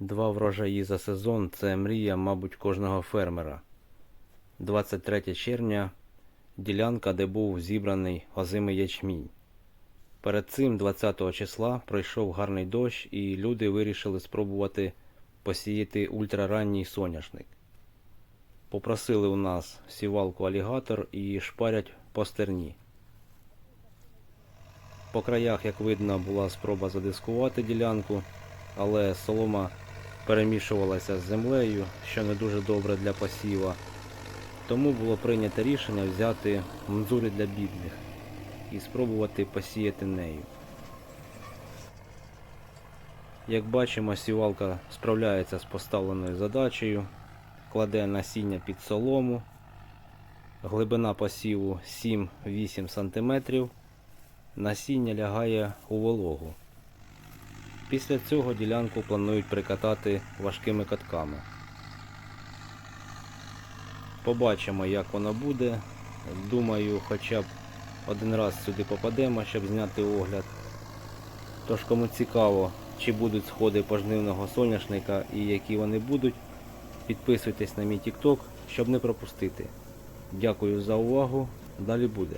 Два врожаї за сезон це мрія, мабуть, кожного фермера. 23 червня ділянка, де був зібраний озимий ячмінь. Перед цим 20 числа пройшов гарний дощ і люди вирішили спробувати посіяти ультраранній соняшник. Попросили у нас сівалку алігатор і шпарять по стерні. По краях, як видно, була спроба задискувати ділянку, але солома перемішувалася з землею, що не дуже добре для посіва. Тому було прийнято рішення взяти мзурі для бідних і спробувати посіяти нею. Як бачимо, сівалка справляється з поставленою задачею, кладе насіння під солому, глибина посіву 7-8 см, насіння лягає у вологу. Після цього ділянку планують прикатати важкими катками. Побачимо, як воно буде. Думаю, хоча б один раз сюди попадемо, щоб зняти огляд. Тож, кому цікаво, чи будуть сходи пожнивного соняшника і які вони будуть, підписуйтесь на мій TikTok, щоб не пропустити. Дякую за увагу. Далі буде.